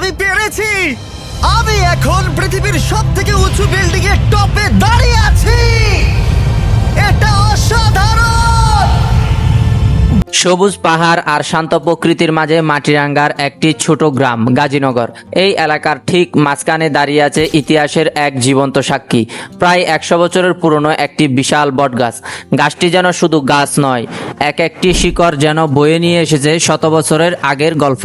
আমি পেরেছি। আমি এখন পৃথিবীর সব থেকে উঁচু বিল্ডিং এর টপে দাঁড়িয়ে আছি। এটা অসাধারণ! সবুজ পাহাড় আর শান্ত প্রকৃতির মাঝে মাটিরাঙ্গার একটি ছোট গ্রাম, গাজীনগর। এই এলাকার ঠিক মাঝখানে দাঁড়িয়ে আছে ইতিহাসের এক জীবন্ত সাক্ষী। প্রায় একশো বছরের পুরনো একটি বিশাল বটগাছ। গাছটি যেন শুধু গাছ নয়, এক একটি শিকড় যেন বয়ে নিয়ে এসেছে শত বছরের আগের গল্প।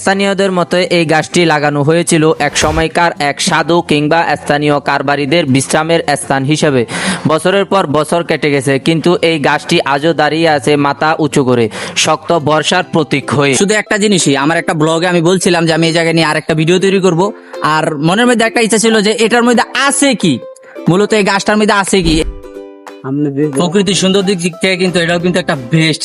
স্থানীয়দের মতে এই গাছটি লাগানো হয়েছিল এক সময়কার এক সাধু কিংবা স্থানীয় কারবারিদের বিশ্রামের স্থান হিসেবে। বছরের পর বছর কেটে গেছে কিন্তু এই গাছটি আজও দাঁড়িয়ে আছে মাথা উঁচু করে। শক্ত বর্ষার প্রতীক হয়ে। শুধু একটা জিনিসই আমার একটা ব্লগে আমি বলছিলাম যে আমি এই জায়গায় নিয়ে আর একটা ভিডিও তৈরি করব। আর মনের মধ্যে একটা ইচ্ছা ছিল যে এটার মধ্যে আছে কি? মূলত এই গাছটার মধ্যে আছে কি? প্রকৃতির সুন্দর দিক দিক থেকে কিন্তু এটাও কিন্তু একটা বেস্ট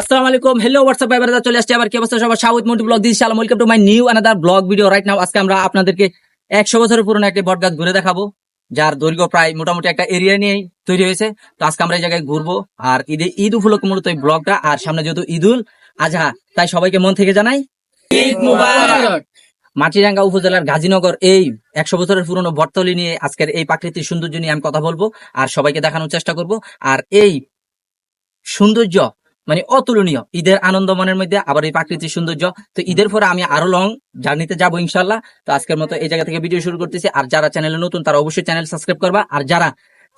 আসসালামু আলাইকুম। হ্যালো হোয়াটসঅ্যাপ চলে আসছে আবার কি অবস্থা? সবার south blog welcome to my new another blog video right now আজকে আমরা আপনাদেরকে একশো বছরের পুরনো একটি বটগাছ ঘুরে দেখাবো, যার দৈর্ঘ্য প্রায় মোটামুটি একটা এরিয়া নিয়ে তৈরি হয়েছে। তো আজকে আমরা এই জায়গায় ঘুরবো, আর ঈদে ঈদ উপলক্ষে মূলত এই ব্লগটা আর সামনে যেহেতু ঈদুল আজহা, তাই সবাইকে মন থেকে জানাই মাটিরাঙ্গা উপজেলার গাজীনগর এই একশো বছরের পুরনো বটতলি নিয়ে আজকের এই প্রাকৃতিক সৌন্দর্য নিয়ে আমি কথা বলব, আর সবাইকে দেখানোর চেষ্টা করব। আর এই সৌন্দর্য মানে অতুলনীয়। ঈদের আনন্দ মনের মধ্যে আবার এই প্রাকৃতিক সৌন্দর্য। তো ঈদের পরে আমি আরও লং জার্নিতে যাব ইনশাল্লাহ তো আজকের মতো এই জায়গা থেকে ভিডিও শুরু করতেছি। আর যারা চ্যানেলে নতুন, তারা অবশ্যই চ্যানেল সাবস্ক্রাইব করবা। আর যারা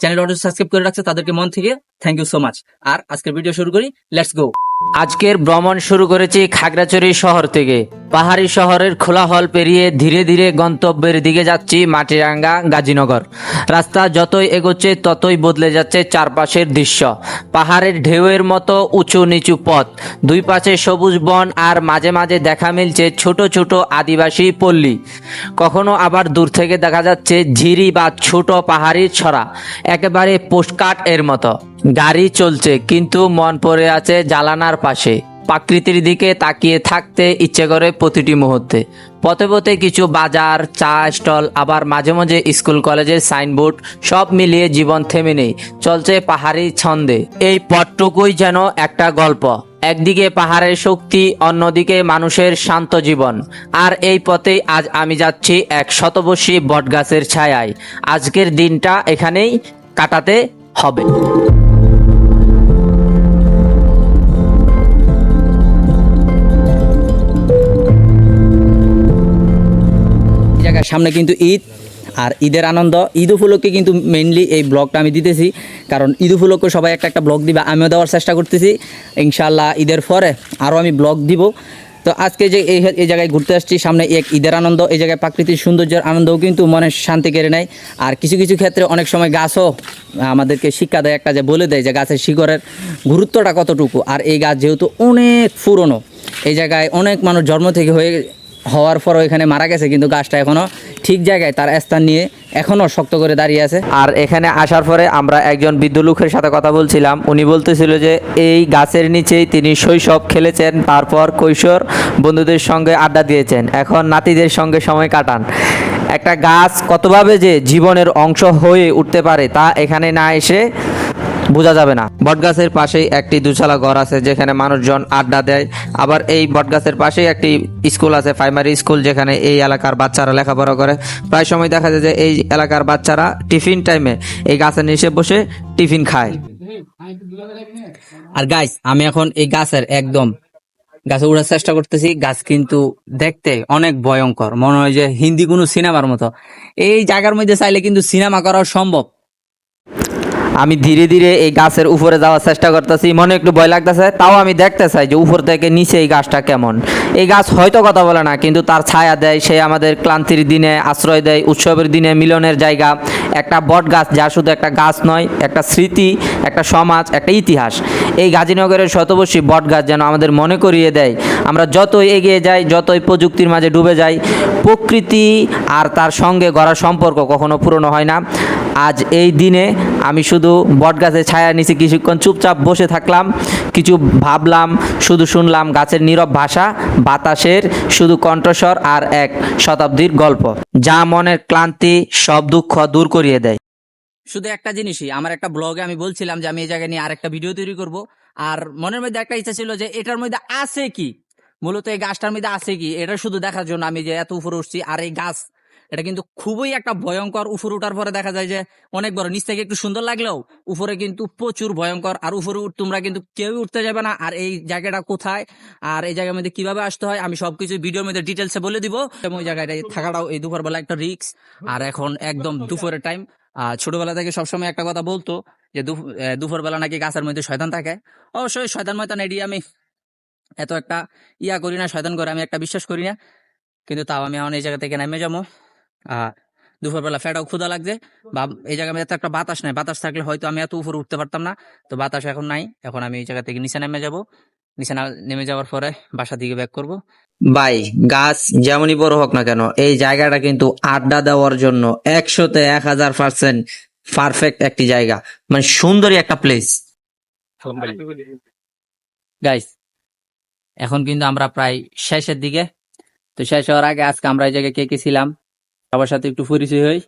চ্যানেল অর্ডার সাবস্ক্রাইব করে রাখছে, তাদেরকে মন থেকে থ্যাংক ইউ সো মাচ আর আজকের ভিডিও শুরু করি লেটস গো আজকের ভ্রমণ শুরু করেছি খাগড়াছড়ি শহর থেকে। পাহাড়ি শহরের খোলা হল পেরিয়ে ধীরে ধীরে গন্তব্যের দিকে যাচ্ছি মাটিরাঙ্গা গাজীনগর। রাস্তা যতই এগোচ্ছে, ততই বদলে যাচ্ছে চারপাশের দৃশ্য। পাহাড়ের ঢেউয়ের মতো উঁচু নিচু পথ। দুই পাশে সবুজ বন আর মাঝে মাঝে দেখা মিলছে ছোট ছোট আদিবাসী পল্লী। কখনো আবার দূর থেকে দেখা যাচ্ছে ঝিরি বা ছোট পাহাড়ির ছড়া, একেবারে পোস্টকার্ট এর মতো। গাড়ি চলছে, কিন্তু মন পড়ে আছে জালানার পাশে। প্রাকৃতির দিকে তাকিয়ে থাকতে ইচ্ছে করে প্রতিটি মুহূর্তে। পথে পথে কিছু বাজার, চা স্টল, আবার মাঝে মাঝে স্কুল, কলেজের সাইনবোর্ড, সব মিলিয়ে জীবন থেমে নেই, চলছে পাহাড়ি ছন্দে। এই পথটুকুই যেন একটা গল্প। একদিকে পাহাড়ের শক্তি, অন্যদিকে মানুষের শান্ত জীবন। আর এই পথেই আজ আমি যাচ্ছি এক শতবর্ষী বটগাছের ছায়ায়। আজকের দিনটা এখানেই কাটাতে হবে। এই সামনে কিন্তু ঈদ আর ঈদের আনন্দ। ঈদ উপলক্ষে কিন্তু মেইনলি এই ব্লগটা আমি দিতেছি। কারণ ঈদ উপলক্ষে সবাই একটা একটা ব্লগ দিবে, আমিও দেওয়ার চেষ্টা করতেছি। ইনশাল্লাহ ঈদের পরে আরও আমি ব্লগ দিব। তো আজকে যে এই এই জায়গায় ঘুরতে আসছি, সামনে এক ঈদের আনন্দ, এই জায়গায় প্রাকৃতিক সৌন্দর্যের আনন্দও কিন্তু মনে শান্তি কেড়ে নেয়। আর কিছু কিছু ক্ষেত্রে অনেক সময় গাছও আমাদেরকে শিক্ষা দেয়, একটা যে বলে দেয় যে গাছের শিকড়ের গুরুত্বটা কতটুকু। আর এই গাছ যেহেতু অনেক পুরনো, এই জায়গায় অনেক মানুষ জন্ম থেকে হয়ে হওয়ার পরও এখানে মারা গেছে, কিন্তু গাছটা এখনও ঠিক জায়গায়, তার স্থান নিয়ে এখনও শক্ত করে দাঁড়িয়ে আছে। আর এখানে আসার পরে আমরা একজন বৃদ্ধ লোকের সাথে কথা বলছিলাম, উনি বলতেছিল যে এই গাছের নিচেই তিনি শৈশব খেলেছেন, তারপর কৈশোর বন্ধুদের সঙ্গে আড্ডা দিয়েছেন, এখন নাতিদের সঙ্গে সময় কাটান। একটা গাছ কতভাবে যে জীবনের অংশ হয়ে উঠতে পারে তা এখানে না এসে বোঝা যাবে না। বটগাছের পাশেই একটি দুচালা ঘর আছে, যেখানে মানুষজন আড্ডা দেয়। আবার এই বটগাছের পাশেই একটি স্কুল আছে, প্রাইমারি স্কুল, যেখানে এই এলাকার বাচ্চারা লেখাপড়া করে। প্রায় সময় দেখা যায় যে এই এলাকার বাচ্চারা টিফিন টাইমে এই গাছের নিচে বসে টিফিন খায়। আর গাছ আমি এখন এই গাছের একদম গাছে উড়ার চেষ্টা করতেছি। গাছ কিন্তু দেখতে অনেক ভয়ঙ্কর। মনে হয় যে হিন্দি কোনো সিনেমার মতো। এই জায়গার মধ্যে চাইলে কিন্তু সিনেমা করাও সম্ভব। আমি ধীরে ধীরে এই গাছের উপরে যাওয়ার চেষ্টা করতেছি। মনে একটু ভয় লাগতেছে, তাও আমি দেখতে চাই যে উপর থেকে নিচে এই গাছটা কেমন। এই গাছ হয়তো কথা বলে না, কিন্তু তার ছায়া দেয়, সে আমাদের ক্লান্তির দিনে, আশ্রয় দেয়, উৎসবের দিনে, মিলনের জায়গা। একটা বট গাছ যা শুধু একটা গাছ নয়, একটা স্মৃতি, একটা সমাজ, একটা ইতিহাস। এই গাজীনগরের শতবর্ষী বট গাছ যেন আমাদের মনে করিয়ে দেয় আমরা যতই এগিয়ে যাই, যতই প্রযুক্তির মাঝে ডুবে যাই, প্রকৃতি আর তার সঙ্গে গড়া সম্পর্ক কখনো পুরনো হয় না। আজ এই দিনে আমি শুধু বটগাছের ছায়া নিচে কিছুক্ষণ চুপচাপ বসে থাকলাম, কিছু ভাবলাম, শুধু শুনলাম গাছের নীরব ভাষা, বাতাসের শুধু কণ্ঠস্বর আর এক শতাব্দীর গল্প, যা মনের ক্লান্তি, সব দুঃখ দূর করিয়ে দেয়। শুধু একটা জিনিসই, আমার একটা ব্লগে আমি বলছিলাম যে আমি এই জায়গায় নিয়ে আর একটা ভিডিও তৈরি করব, আর মনের মধ্যে একটা ইচ্ছা ছিল যে এটার মধ্যে আছে কি? মূলত এই গাছটার মধ্যে আছে কি? এটা শুধু দেখার জন্য আমি যে এত উপরে উঠছি, আর এই গাছ, এটা কিন্তু খুবই একটা ভয়ঙ্কর উপরে উঠার পরে দেখা যায় যে অনেক বড়। নিচ থেকে একটু সুন্দর লাগলেও উপরে কিন্তু প্রচুর ভয়ঙ্কর। আর উপরে উঠ- তোমরা কিন্তু কেউ উঠতে যাবে না। আর এই জায়গাটা কোথায়? আর এই জায়গার মধ্যে কীভাবে আসতে হয়? আমি সবকিছু ভিডিওর মধ্যে ডিটেলসে বলে দিব। এবং ওই জায়গাটায় থাকাটাও এই দুপুরবেলা একটা রিক্স আর এখন একদম দুপুরের টাইম ছোটবেলা থেকে সবসময় একটা কথা বলতো যে দুপুরবেলা নাকি গাছের মধ্যে শয়তান থাকে। অবশ্যই শয়তান ময়তান এটি আমি এত একটা ইয়া করি না শয়তান করে আমি একটা বিশ্বাস করি না। কিন্তু তাও আমি এখন এই জায়গা থেকে নেমে যাব। আর দুপুরবেলা ফেটাও ক্ষুদা লাগছে। বা এই জায়গায় এত একটা বাতাস নাই। বাতাস থাকলে হয়তো আমি এত উপরে উঠতে পারতাম না। তো বাতাস এখন নাই। এখন আমি এই জায়গা থেকে নিচে নেমে যাব। নিচে নেমে যাওয়ার পরে বাসা দিকে ব্যাক করব। ভাই গাছ যেমনই বড় হোক না কেন এই জায়গাটা কিন্তু আড্ডা দেওয়ার জন্য একশোতে এক হাজার পার্সেন্ট পারফেক্ট একটি জায়গা। মানে সুন্দরী একটা প্লেস গাইস এখন কিন্তু আমরা প্রায় শেষের দিকে। তো শেষ হওয়ার আগে আজকে আমরা এই জায়গায় কে কে ছিলাম? সবার সাথে একটু পরিচয় হই।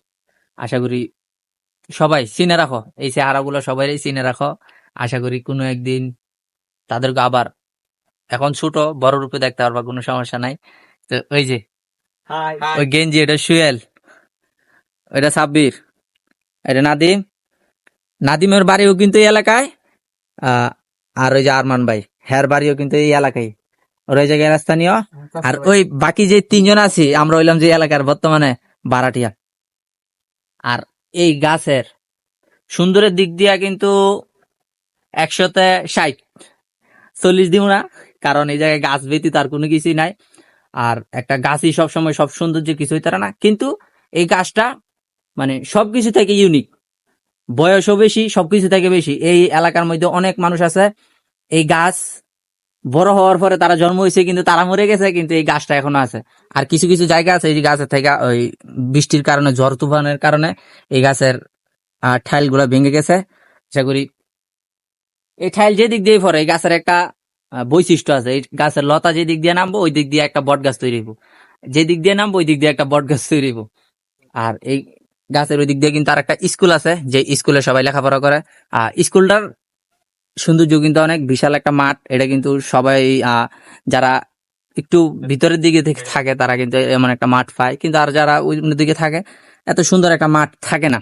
আশা করি সবাই চিনে রাখো। এই চেহারাগুলো সবাই চিনে রাখো। আশা করি কোনো একদিন তাদেরকে আবার এখন ছোট বড় রূপে দেখতে পারবা কোনো সমস্যা নাই। তো ওই যে ওই গেঞ্জি এটা সুয়েল। ওইটা সাব্বির। এটা নাদিম। নাদিমের বাড়িও কিন্তু এই এলাকায়। আহ, আর ওই যে আরমান ভাই হ্যার বাড়িও কিন্তু এই এলাকায়। ওর ওই জায়গায় স্থানীয় আর ওই বাকি যে তিনজন আছি আমরা হইলাম যে এলাকার বর্তমানে বারাটিয়া। আর এই গাছের সুন্দরের দিক দিয়া কিন্তু একশোতে ষাট। চল্লিশ দিব না কারণ এই জায়গায় গাছ ব্যতীত আর কোনো কিছুই নাই। আর একটা গাছই সব সময় সব সৌন্দর্য কিছুই তারা না। কিন্তু এই গাছটা মানে সবকিছু থেকে ইউনিক বয়সও বেশি সবকিছু থেকে বেশি। এই এলাকার মধ্যে অনেক মানুষ আছে। এই গাছ বড় হওয়ার পরে তারা জন্ম হয়েছে, কিন্তু তারা মরে গেছে, কিন্তু এই গাছটা এখনও আছে। আর কিছু কিছু জায়গা আছে, এই গাছের থেকে ওই বৃষ্টির কারণে, ঝড় তুফানের কারণে এই গাছের ঠাইলগুলা ভেঙে গেছে। আশা করি এই ঠাইল যে দিক দিয়ে পড়ে, এই গাছের একটা বৈশিষ্ট্য আছে। এই গাছের লতা যে দিক দিয়ে নামবো ওই দিক দিয়ে একটা বট গাছ তৈরি হইব। যে দিক দিয়ে নামবো ওই দিক দিয়ে একটা বট গাছ তৈরি হইব। আর এই গাছের ওই দিক দিয়ে কিন্তু আর একটা স্কুল আছে, যে স্কুলে সবাই লেখাপড়া করে। আর স্কুলটার সৌন্দর্য কিন্তু অনেক বিশাল একটা মাঠ। এটা কিন্তু সবাই যারা একটু ভিতরের দিকে থাকে, তারা কিন্তু এমন একটা মাঠ পায়। কিন্তু আর যারা ওই দিকে থাকে, এত সুন্দর একটা মাঠ থাকে না।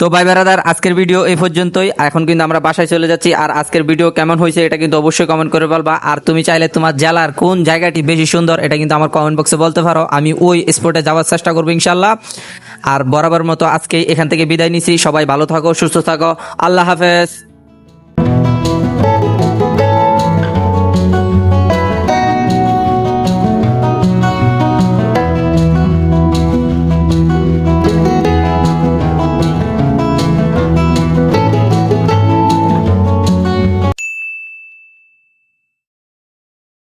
তো ভাই বেড়াদার আজকের ভিডিও এই পর্যন্তই। এখন কিন্তু আমরা বাসায় চলে যাচ্ছি। আর আজকের ভিডিও কেমন হয়েছে এটা কিন্তু অবশ্যই কমেন্ট করে বলবা। আর তুমি চাইলে তোমার জেলার কোন জায়গাটি বেশি সুন্দর এটা কিন্তু আমার কমেন্ট বক্সে বলতে পারো। আমি ওই স্পটে যাওয়ার চেষ্টা করব ইনশাল্লাহ আর বরাবর মতো আজকে এখান থেকে বিদায় নিছি। সবাই ভালো থাকো, সুস্থ থাকো। আল্লাহ হাফেজ।